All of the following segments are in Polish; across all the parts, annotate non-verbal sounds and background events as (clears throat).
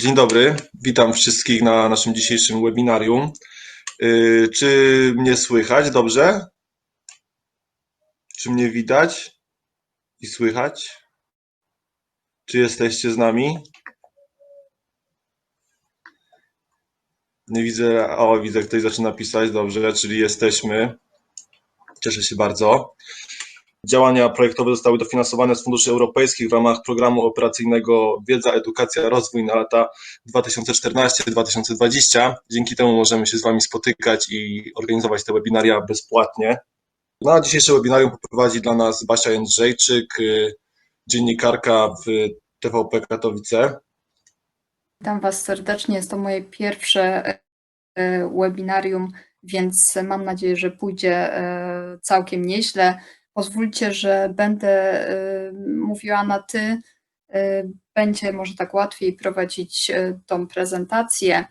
Dzień dobry, witam wszystkich na naszym dzisiejszym webinarium. Y, Czy mnie słychać dobrze? Czy mnie widać i słychać? Czy jesteście z nami? Nie widzę, o widzę, ktoś zaczyna pisać, dobrze, czyli jesteśmy. Cieszę się bardzo. Działania projektowe zostały dofinansowane z funduszy europejskich w ramach programu operacyjnego Wiedza, Edukacja, Rozwój na lata 2014-2020. Dzięki temu możemy się z Wami spotykać i organizować te webinaria bezpłatnie. Na dzisiejsze webinarium poprowadzi dla nas Basia Jędrzejczyk, y, dziennikarka w TVP Katowice. Witam Was serdecznie. Jest to moje pierwsze e, webinarium, więc mam nadzieję, że pójdzie całkiem nieźle. Pozwólcie, że będę e, mówiła na ty. E, Będzie może tak łatwiej prowadzić e, tą prezentację.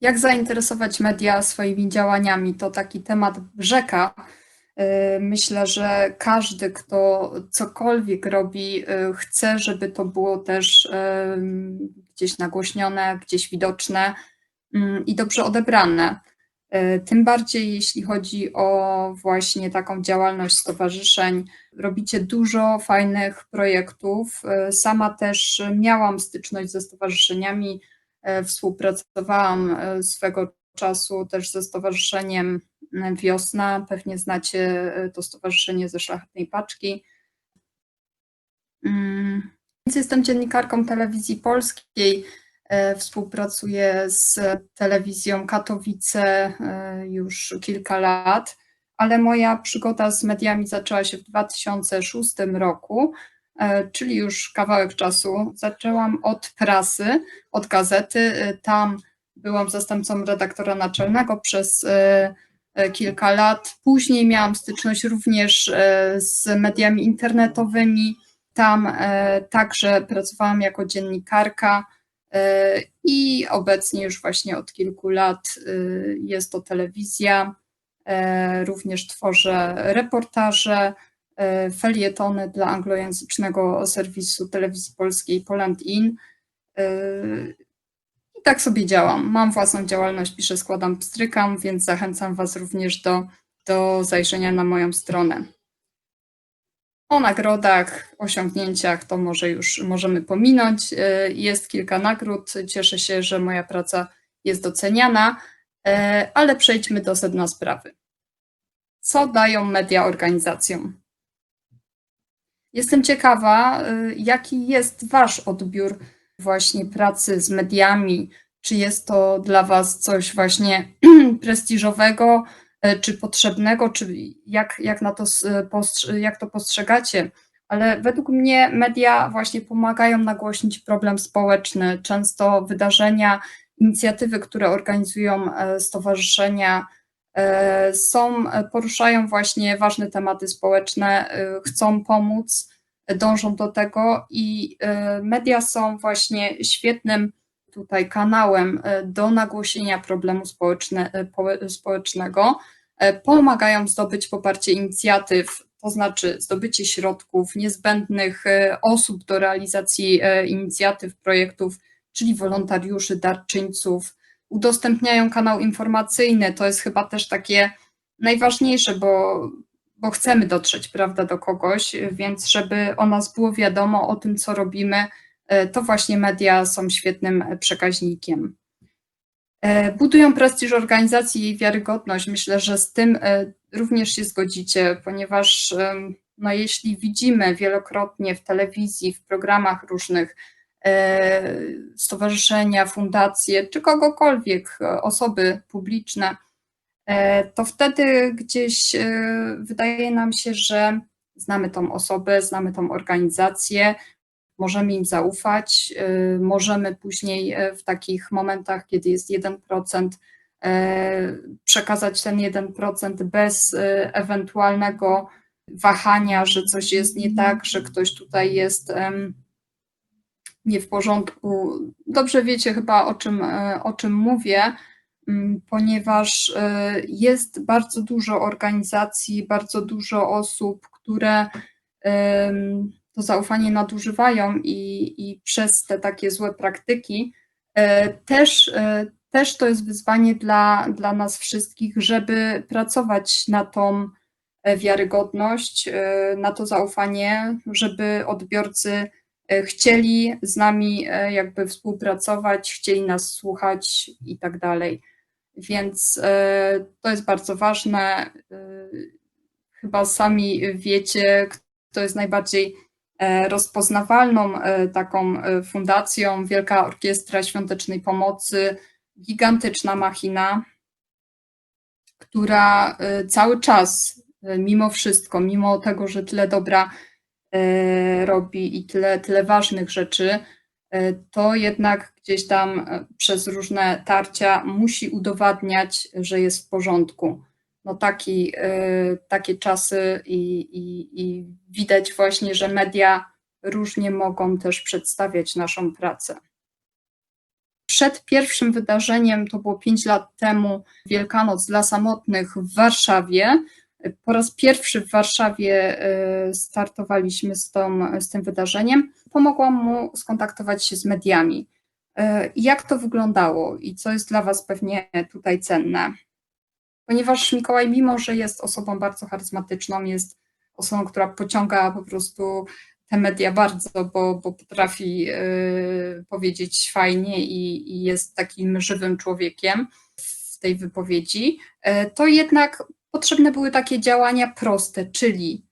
Jak zainteresować media swoimi działaniami? To taki temat rzeka. Myślę, że każdy, kto cokolwiek robi, chce, żeby to było też gdzieś nagłośnione, gdzieś widoczne i dobrze odebrane. E, Tym bardziej jeśli chodzi o właśnie taką działalność stowarzyszeń. Robicie dużo fajnych projektów. E, Sama też miałam styczność ze stowarzyszeniami, e, współpracowałam swego czasu też ze stowarzyszeniem Wiosna. Pewnie znacie to stowarzyszenie ze Szlachetnej Paczki. Mm, Więc jestem dziennikarką telewizji polskiej. E, Współpracuję z telewizją Katowice e, już kilka lat, ale moja przygoda z mediami zaczęła się w 2006 roku, e, czyli już kawałek czasu. Zaczęłam od prasy, od gazety. Tam byłam zastępcą redaktora naczelnego przez kilka lat. Później miałam styczność również z mediami internetowymi. Tam także pracowałam jako dziennikarka. E, I obecnie już właśnie od kilku lat y, jest to telewizja. E, Również tworzę reportaże, e, felietony dla anglojęzycznego serwisu telewizji polskiej Poland In. I tak sobie działam. Mam własną działalność, piszę, składam, pstrykam, więc zachęcam Was również do, do zajrzenia na moją stronę. O nagrodach, osiągnięciach to może już możemy pominąć. E, Jest kilka nagród. Cieszę się, że moja praca jest doceniana, e, ale przejdźmy do sedna sprawy. Co dają media organizacjom? Jestem ciekawa, e, jaki jest Wasz odbiór właśnie pracy z mediami. Czy jest to dla Was coś właśnie (clears throat) prestiżowego, czy potrzebnego, czy jak, jak, na to, postrz- jak to postrzegacie? Ale według mnie media właśnie pomagają nagłośnić problem społeczny. Często wydarzenia, inicjatywy, które organizują e, stowarzyszenia, e, są, e, poruszają właśnie ważne tematy społeczne, e, chcą pomóc, e, dążą do tego i e, media są właśnie świetnym tutaj kanałem e, do nagłośnienia problemu społeczne, e, społecznego. E, Pomagają zdobyć poparcie inicjatyw, to znaczy zdobycie środków niezbędnych osób do realizacji inicjatyw, projektów, czyli wolontariuszy, darczyńców. Udostępniają kanał informacyjny, to jest chyba też takie najważniejsze, bo, bo chcemy dotrzeć prawda, do kogoś, więc żeby o nas było wiadomo, o tym, co robimy, to właśnie media są świetnym przekaźnikiem. E, Budują prestiż organizacji i jej wiarygodność. Myślę, że z tym e, również się zgodzicie, ponieważ no, jeśli widzimy wielokrotnie w telewizji, w programach różnych e, stowarzyszenia, fundacje czy kogokolwiek, e, osoby publiczne, e, to wtedy gdzieś e, wydaje nam się, że znamy tą osobę, znamy tą organizację, możemy im zaufać, y, możemy później e, w takich momentach, kiedy jest 1%, e, przekazać ten 1% bez ewentualnego wahania, że coś jest nie tak, że ktoś tutaj jest nie w porządku. Dobrze wiecie chyba o czym, o czym mówię, mm, ponieważ jest bardzo dużo organizacji, bardzo dużo osób, które to zaufanie nadużywają i, i przez te takie złe praktyki e, też, e, też to jest wyzwanie dla, dla nas wszystkich, żeby pracować na tą e, wiarygodność, na to zaufanie, żeby odbiorcy chcieli z nami jakby współpracować, chcieli nas słuchać i tak dalej. Więc to jest bardzo ważne. Chyba sami wiecie, kto jest najbardziej rozpoznawalną e, taką e, fundacją, Wielka Orkiestra Świątecznej Pomocy, gigantyczna machina, która cały czas, mimo wszystko, mimo tego, że tyle dobra robi i tyle, tyle ważnych rzeczy, to jednak gdzieś tam przez różne tarcia musi udowadniać, że jest w porządku no taki, y, takie czasy i, i, i widać właśnie, że media różnie mogą też przedstawiać naszą pracę. Przed pierwszym wydarzeniem, to było pięć lat temu, Wielkanoc dla samotnych w Warszawie. Po raz pierwszy w Warszawie y, startowaliśmy z, tą, z tym wydarzeniem. Pomogłam mu skontaktować się z mediami. Y, jak to wyglądało i co jest dla Was pewnie tutaj cenne? Ponieważ Mikołaj, mimo że jest osobą bardzo charyzmatyczną, jest osobą, która pociąga po prostu te media bardzo, bo, bo potrafi y, powiedzieć fajnie i, i, jest takim żywym człowiekiem w tej wypowiedzi, y, to jednak potrzebne były takie działania proste, czyli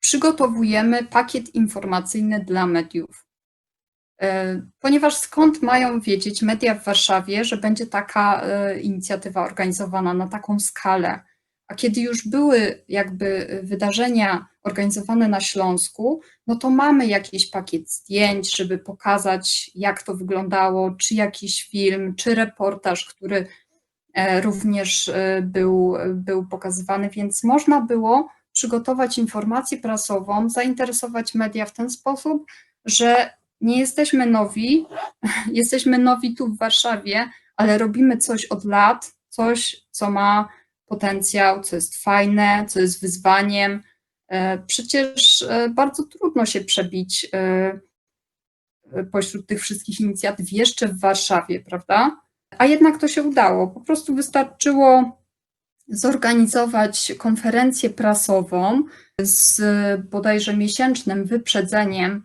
przygotowujemy pakiet informacyjny dla mediów. E, ponieważ skąd mają wiedzieć media w Warszawie, że będzie taka e, inicjatywa organizowana na taką skalę? A kiedy już były jakby wydarzenia organizowane na Śląsku, no to mamy jakiś pakiet zdjęć, żeby pokazać, jak to wyglądało, czy jakiś film, czy reportaż, który e, również był, był pokazywany, więc można było przygotować informację prasową, zainteresować media w ten sposób, że nie jesteśmy nowi, (laughs) jesteśmy nowi tu w Warszawie, ale robimy coś od lat, coś, co ma potencjał, co jest fajne, co jest wyzwaniem. E, przecież e, bardzo trudno się przebić e, pośród tych wszystkich inicjatyw jeszcze w Warszawie, prawda? A jednak to się udało. Po prostu wystarczyło zorganizować konferencję prasową z bodajże miesięcznym wyprzedzeniem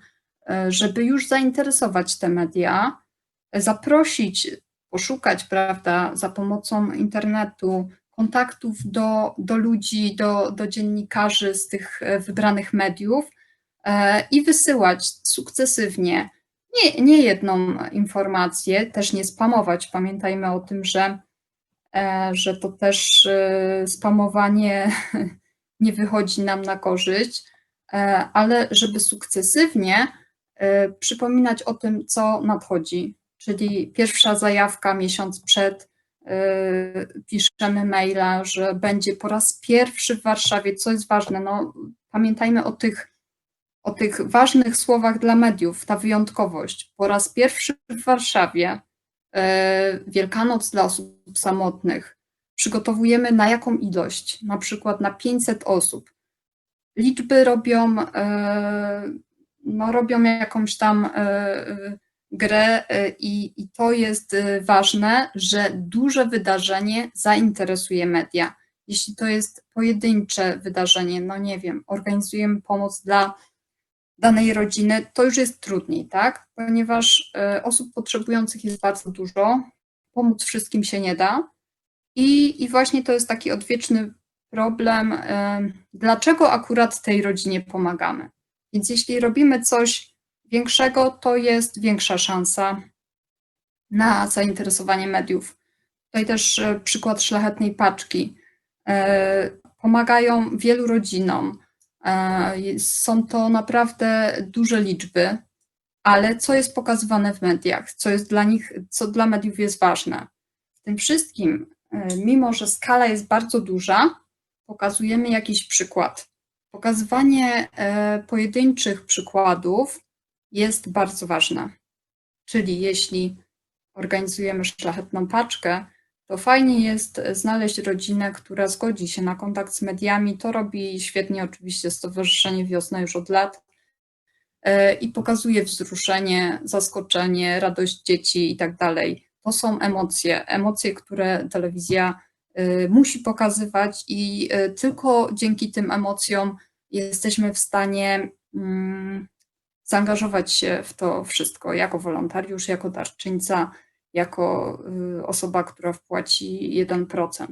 żeby już zainteresować te media, zaprosić, poszukać, prawda, za pomocą internetu kontaktów do, do ludzi, do, do dziennikarzy z tych e, wybranych mediów e, i wysyłać sukcesywnie nie, nie jedną informację, też nie spamować. Pamiętajmy o tym, że, że to też spamowanie (laughs) nie wychodzi nam na korzyść, ale żeby sukcesywnie E, przypominać o tym, co nadchodzi. Czyli pierwsza zajawka miesiąc przed, e, piszemy maila, że będzie po raz pierwszy w Warszawie, co jest ważne. No, pamiętajmy o tych, o tych ważnych słowach dla mediów, ta wyjątkowość. Po raz pierwszy w Warszawie e, Wielkanoc dla osób samotnych. Przygotowujemy na jaką ilość? Na przykład na 500 osób. Liczby robią no, robią jakąś tam e, e, grę e, i, i to jest ważne, że duże wydarzenie zainteresuje media. Jeśli to jest pojedyncze wydarzenie, no nie wiem, organizujemy pomoc dla danej rodziny, to już jest trudniej, tak? Ponieważ osób potrzebujących jest bardzo dużo, pomóc wszystkim się nie da. I, i właśnie to jest taki odwieczny problem, dlaczego akurat tej rodzinie pomagamy. Więc jeśli robimy coś większego, to jest większa szansa na zainteresowanie mediów. Tutaj też e, przykład szlachetnej paczki. E, pomagają wielu rodzinom. E, są to naprawdę duże liczby, ale co jest pokazywane w mediach, co jest dla nich, co dla mediów jest ważne. W tym wszystkim, mimo że skala jest bardzo duża, pokazujemy jakiś przykład. Pokazywanie e, pojedynczych przykładów jest bardzo ważne. Czyli jeśli organizujemy szlachetną paczkę, to fajnie jest znaleźć rodzinę, która zgodzi się na kontakt z mediami. To robi świetnie oczywiście Stowarzyszenie Wiosna już od lat. e, i pokazuje wzruszenie, zaskoczenie, radość dzieci i tak dalej. To są emocje, emocje, które telewizja musi pokazywać i y, tylko dzięki tym emocjom jesteśmy w stanie mm, zaangażować się w to wszystko jako wolontariusz, jako darczyńca, jako y, osoba, która wpłaci 1%.